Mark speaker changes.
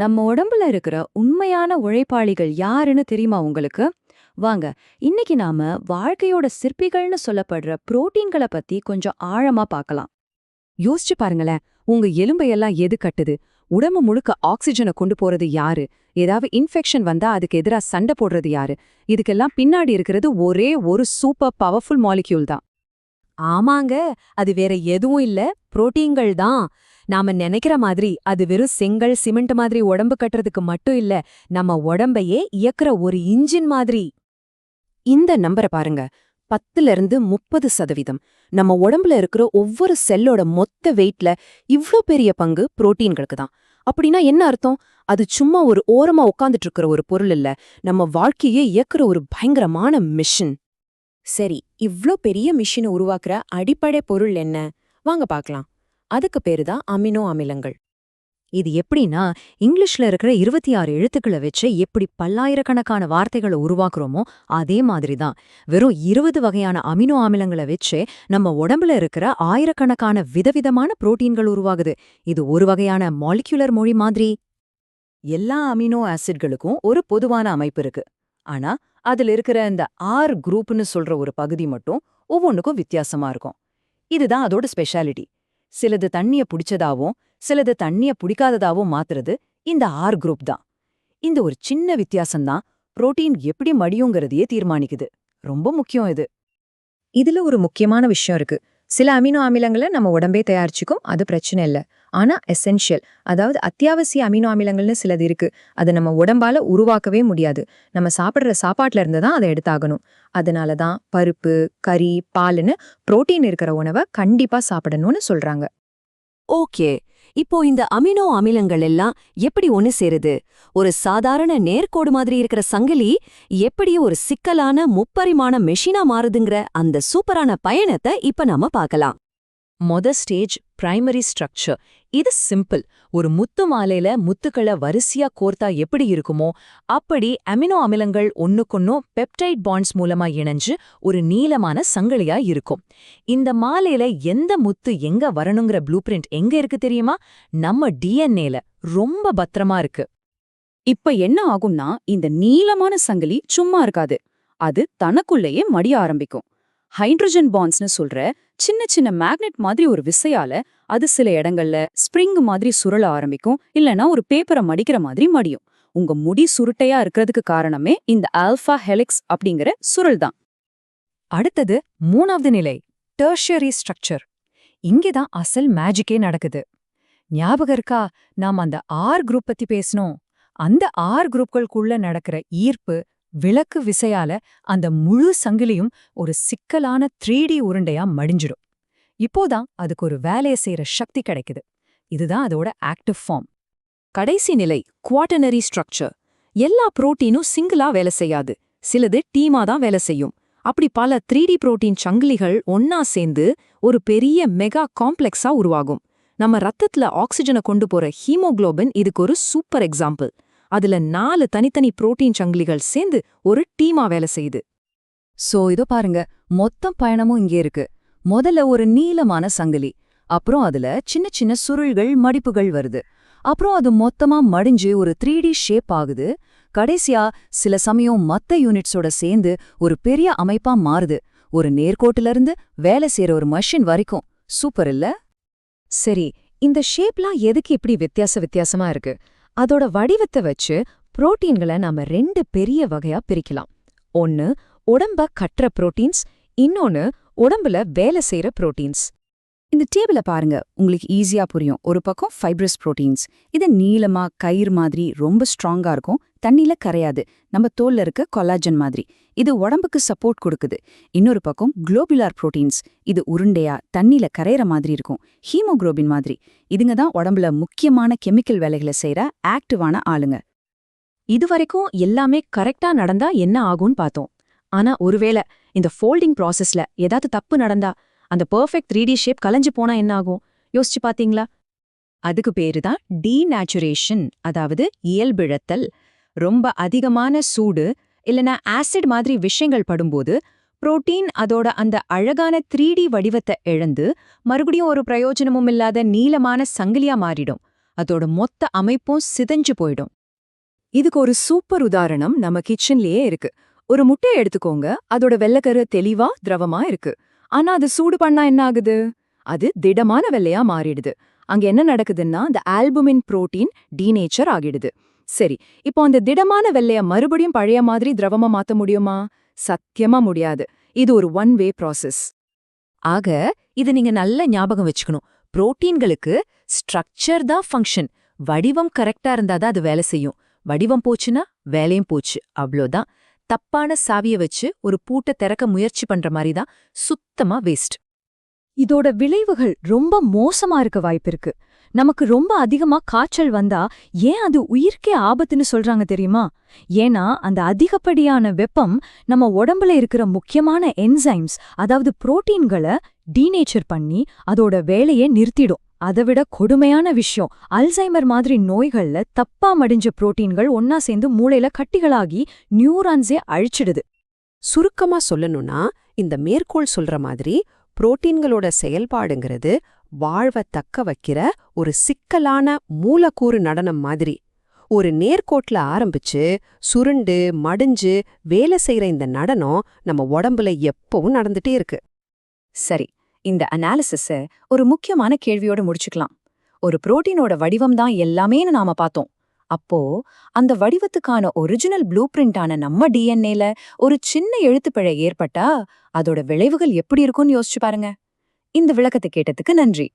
Speaker 1: நம்ம உடம்புல இருக்கிற உண்மையான உழைப்பாளிகள் யாருன்னு தெரியுமா உங்களுக்கு? வாங்க இன்னைக்கு நாம வாழ்க்கையோட சிற்பிகள்னு சொல்லப்படுற புரோட்டீன்களை பத்தி கொஞ்சம் ஆழமா பார்க்கலாம்.
Speaker 2: யோசிச்சு பாருங்களேன் உங்க எலும்பையெல்லாம் எது கட்டுது? உடம்பு முழுக்க ஆக்சிஜனை கொண்டு போறது யாரு? ஏதாவது இன்ஃபெக்ஷன் வந்தா அதுக்கு எதிரா சண்டை போடுறது யாரு? இதுக்கெல்லாம் பின்னாடி இருக்கிறது ஒரே ஒரு சூப்பர் பவர்ஃபுல் மாலிக்யூல் தான்.
Speaker 3: ஆமாங்க அது வேற எதுவும் இல்ல. புரோட்டீன்கள் தான். நாம நினைக்கிற மாதிரி அது வெறும் செங்கல் சிமெண்ட் மாதிரி உடம்பு கட்டுறதுக்கு மட்டும் இல்ல நம்ம உடம்பையே இயக்குற ஒரு இன்ஜின் மாதிரி.
Speaker 2: இந்த நம்பரை பாருங்க. பத்துல இருந்து முப்பது சதவீதம். நம்ம உடம்புல இருக்கிற ஒவ்வொரு செல்லோட மொத்த வெயிட்ல இவ்ளோ பெரிய பங்கு புரோட்டீன்களுக்கு தான். அப்படின்னா என்ன அர்த்தம்? அது சும்மா ஒரு ஓரமா உட்காந்துட்டு இருக்கிற ஒரு பொருள் இல்ல. நம்ம வாழ்க்கையே இயக்குற ஒரு பயங்கரமான மிஷின்.
Speaker 3: சரி இவ்ளோ பெரிய மிஷினை உருவாக்குற அடிப்படை பொருள் என்ன? வாங்க பார்க்கலாம் அதுக்கு பேரு தான் அமினோ அமிலங்கள்.
Speaker 1: இது எப்படின்னா இங்கிலீஷ்ல இருக்கிற இருபத்தி ஆறு எழுத்துக்களை வச்சு எப்படி பல்லாயிரக்கணக்கான வார்த்தைகளை உருவாக்குறோமோ அதே மாதிரி தான். வெறும் இருபது வகையான அமினோ அமிலங்களை வச்சு நம்ம உடம்புல இருக்கிற ஆயிரக்கணக்கான விதவிதமான புரோட்டீன்கள் உருவாகுது. இது ஒரு வகையான மாலிகுலர் மொழி மாதிரி.
Speaker 4: எல்லா அமினோ ஆசிட்களுக்கும் ஒரு பொதுவான அமைப்பு இருக்கு. ஆனா அதுல இருக்கிற இந்த ஆர் குரூப்னு சொல்ற ஒரு பகுதி மட்டும் ஒவ்வொன்றுக்கும் வித்தியாசமா இருக்கும். இதுதான் அதோட ஸ்பெஷாலிட்டி. சிலது தண்ணிய புடிச்சதாவும் சிலது தண்ணிய பிடிக்காததாவும் மாத்துறது இந்த ஆர் குரூப் தான். இந்த ஒரு சின்ன வித்தியாசம்தான் புரோட்டீன் எப்படி மடியுங்கிறதையே தீர்மானிக்குது. ரொம்ப முக்கியம் இது.
Speaker 2: இதுல ஒரு முக்கியமான விஷயம் இருக்கு. சில அமினோ அமிலங்களை நம்ம உடம்பே தயாரிச்சுக்கும் அது பிரச்சனை இல்லை. ஆனால் எசென்ஷியல் அதாவது அத்தியாவசிய அமினோ அமிலங்கள்னு சிலது இருக்குது அதை நம்ம உடம்பால் உருவாக்கவே முடியாது. நம்ம சாப்பிட்ற சாப்பாட்டில் இருந்து தான் அதை எடுத்தாகணும். அதனால தான் பருப்பு கறி பாலுன்னு புரோட்டீன் இருக்கிற உணவை கண்டிப்பாக சாப்பிடணும்னு சொல்கிறாங்க
Speaker 3: ஓகே இப்போ இந்த அமினோ அமிலங்கள் எல்லாம் எப்படி ஒன்னு சேருது? ஒரு சாதாரண நேர்கோடு மாதிரி இருக்கிற சங்கிலி எப்படி ஒரு சிக்கலான முப்பரிமாண மெஷினா மாறுதுங்கிற அந்த சூப்பரான பயணத்தை இப்ப நாம பார்க்கலாம்.
Speaker 2: மொத ஸ்டேஜ் பிரைமரி ஸ்ட்ரக்சர். இது சிம்பிள். ஒரு முத்து மாலையில முத்துக்களை வரிசையா கோர்த்தா எப்படி இருக்குமோ அப்படி அமினோ அமிலங்கள் ஒன்னுக்கொன்னும் பெப்டைட் பாண்ட்ஸ் மூலமா இணைஞ்சு ஒரு நீளமான சங்கிலியா இருக்கும். இந்த மாலையில எந்த முத்து எங்க வரணுங்கிற ப்ளூ பிரிண்ட் எங்க இருக்கு தெரியுமா? நம்ம டிஎன்ஏல ரொம்ப பத்திரமா இருக்கு.
Speaker 4: இப்ப என்ன ஆகும்னா இந்த நீளமான சங்கிலி சும்மா இருக்காது. அது தனக்குள்ளேயே மடிய ஆரம்பிக்கும். ஹைட்ரஜன் பாண்ட்ஸ்னு சொல்ற சின்ன சின்ன மேக்னெட் மாதிரி ஒரு விசையால அது சில இடங்கள்ல ஸ்ப்ரிங் மாதிரி சுருள ஆரம்பிக்கும் இல்லனா ஒரு பேப்பரை மடிக்கிற மாதிரி மடியும். உங்க முடி சுருட்டையா இருக்கிறதுக்கு காரணமே இந்த ஆல்பா ஹெலிக்ஸ் அப்படிங்கிற சுருள் தான்.
Speaker 2: அடுத்தது மூணாவது நிலை டெர்ஷியரி ஸ்ட்ரக்சர். இங்கேதான் அசல் மேஜிக்கே நடக்குது. ஞாபகம் இருக்கா? நாம் அந்த ஆர் குரூப் பத்தி பேசணும் அந்த ஆர் குரூப்களுக்குள்ள நடக்கிற ஈர்ப்பு விளக்கு விசையால அந்த முழு சங்கிலியும் ஒரு சிக்கலான த்ரீ டி உருண்டையா மடிஞ்சிடும். இப்போதான் அதுக்கு ஒரு வேலையை செய்யற சக்தி கிடைக்குது. இதுதான் அதோட ஆக்டிவ் ஃபார்ம்.
Speaker 4: கடைசி நிலை குவாட்டனரி ஸ்ட்ரக்சர். எல்லா புரோட்டீனும் சிங்கிளா வேலை செய்யாது. சிலது டீமா தான் வேலை செய்யும். அப்படி பல த்ரீ டி புரோட்டீன் சங்கிலிகள் ஒன்னா சேர்ந்து ஒரு பெரிய மெகா காம்ப்ளெக்ஸா உருவாகும். நம்ம ரத்தத்துல ஆக்சிஜனை கொண்டு போற ஹீமோகுளோபின் இதுக்கு ஒரு சூப்பர் எக்ஸாம்பிள். அதுல நாலு தனித்தனி புரோட்டீன் சங்கிலிகள் சேர்ந்து ஒரு டீமா வேலை செய்யுது.
Speaker 1: சோ இதோ பாருங்க மொத்தம் பயணமும் இங்கே இருக்கு. முதல்ல ஒரு நீளமான சங்கிலி அப்புறம் அதுல சின்ன சின்ன சுருள்கள் மடிப்புகள் வருது. அப்புறம் அது மொத்தமா மடிஞ்சு ஒரு த்ரீ டி ஷேப் ஆகுது. கடைசியா சில சமயம் மத்த யூனிட்ஸோட சேர்ந்து ஒரு பெரிய அமைப்பா மாறுது. ஒரு நேர்கோட்டுல இருந்து வேலை செய்யற ஒரு மஷின் வரைக்கும். சூப்பர் இல்ல? சரி இந்த ஷேப்லாம் எதுக்கு இப்படி வித்தியாச வித்தியாசமா இருக்கு? அதோட வடிவத்தை வச்சு புரோட்டீன்களை நாம ரெண்டு பெரிய வகையா பிரிக்கலாம். ஒன்னு உடம்ப கட்டுற புரோட்டீன்ஸ் இன்னொன்னு உடம்புல வேலை செய்யற புரோட்டீன்ஸ்.
Speaker 4: இந்த டேபிள பாருங்க. உங்களுக்கு ஈஸியா புரியும். ஒரு பக்கம் ஃபைப்ரஸ் புரோட்டீன்ஸ் இது நீளமா கயிறு மாதிரி ரொம்ப ஸ்ட்ராங்கா இருக்கும். தண்ணில கரையாது. நம்ம தோல்ல இருக்க கொலாஜன் மாதிரி. இது உடம்புக்கு சப்போர்ட் கொடுக்குது. இன்னொரு பக்கம் குளோபுலார் புரோட்டீன்ஸ் இது உருண்டையா தண்ணில கரையிற மாதிரி இருக்கும். ஹீமோகுளோபின் மாதிரி. இதுங்க தான் உடம்புல முக்கியமான கெமிக்கல் வேலைகளை செய்யற ஆக்டிவான ஆளுங்க.
Speaker 2: இதுவரைக்கும் எல்லாமே கரெக்டா நடந்தா என்ன ஆகும்னு பார்த்தோம். ஆனா ஒருவேளை இந்த ஃபோல்டிங் ப்ராசஸ்ல ஏதாவது தப்பு நடந்தா அந்த பெர்ஃபெக்ட் த்ரீ டி ஷேப் கலைஞ்சு போனா என்ன ஆகும்? யோசிச்சு பாத்தீங்களா? அதுக்கு பேரு தான் டீநேச்சுரேஷன் அதாவது இயல்பிழத்தல். ரொம்ப அதிகமான சூடு இல்லனா ஆசிட் மாதிரி விஷயங்கள் படும்போது புரோட்டீன் அதோட அந்த அழகான த்ரீ டி வடிவத்தை இழந்து மறுபடியும் ஒரு பிரயோஜனமும் இல்லாத நீளமான சங்கிலியா மாறிடும். அதோட மொத்த அமைப்பும் சிதஞ்சு போயிடும். இதுக்கு ஒரு சூப்பர் உதாரணம் நம்ம கிச்சன்லயே இருக்கு. ஒரு முட்டையை எடுத்துக்கோங்க. அதோட வெள்ளக்கரு தெளிவா திரவமா இருக்கு. ஆனா அது சூடு பண்ணா என்ன ஆகுது? அது திடமான வெள்ளையா மாறிடுது. அங்க என்ன நடக்குதுன்னா அந்த ஆல்புமின் புரோட்டீன் டீநேச்சர் ஆகிடுது. சரி இப்போ அந்த திடமான வெள்ளைய மறுபடியும் பழைய மாதிரி திரவமா மாத்த முடியுமா? சத்தியமா முடியாது. இது ஒரு ஒன் வே ப்ராசஸ்
Speaker 1: ஆக இது நீங்க நல்ல ஞாபகம் வச்சுக்கணும். புரோட்டீன்களுக்கு ஸ்ட்ரக்சர் தான் ஃபங்க்ஷன் வடிவம் கரெக்டா இருந்தாதான் அது வேலை செய்யும். வடிவம் போச்சுன்னா வேலையும் போச்சு. அவ்வளோதான். தப்பான சாவிய வச்சு ஒரு பூட்டை திறக்க முயற்சி பண்ற மாதிரி தான் சுத்தமா வேஸ்ட்
Speaker 2: இதோட விளைவுகள் ரொம்ப மோசமா இருக்க வாய்ப்பிருக்கு நமக்கு ரொம்ப அதிகமா காய்ச்சல் வந்தா ஏன் அது உயிர்க்கே ஆபத்துன்னு சொல்றாங்க தெரியுமா? ஏன்னா அந்த அதிகப்படியான வெப்பம் நம்ம உடம்புல இருக்கிற முக்கியமான என்சைம்ஸ் அதாவது புரோட்டீன்களை டீனேச்சர் பண்ணி அதோட வேலையை நிறுத்திடும். அதைவிட கொடுமையான விஷயம் அல்சைமர் மாதிரி நோய்கள்ல தப்பா மடிஞ்ச புரோட்டீன்கள் ஒன்னா சேர்ந்து மூளையில கட்டிகளாகி நியூரான்ஸே அழிச்சிடுது.
Speaker 3: சுருக்கமா சொல்லணும்னா இந்த மேற்கோள் சொல்ற மாதிரி புரோட்டீன்களோட செயல்பாடுங்கிறது வாழ்வ தக்க வைக்கிற ஒரு சிக்கலான மூலக்கூறு நடனம் மாதிரி. ஒரு நேர்கோட்ல ஆரம்பிச்சு சுருண்டு மடிஞ்சு வேலை செய்யற இந்த நடனம் நம்ம உடம்புல எப்பவும் நடந்துட்டே இருக்கு.
Speaker 2: சரி இந்த அனாலிசிஸ ஒரு முக்கியமான கேள்வியோட முடிச்சுக்கலாம். ஒரு புரோட்டீனோட வடிவம் தான் எல்லாமேன்னு நாம பார்த்தோம். அப்போ அந்த வடிவத்துக்கான ஒரிஜினல் ப்ளூ பிரிண்டான நம்ம டிஎன்ஏல ஒரு சின்ன எழுத்துப்பிழை ஏற்பட்டா அதோட விளைவுகள் எப்படி இருக்கும்னு யோசிச்சு பாருங்க. இந்த விளக்கத்தை கேட்டதுக்கு நன்றி.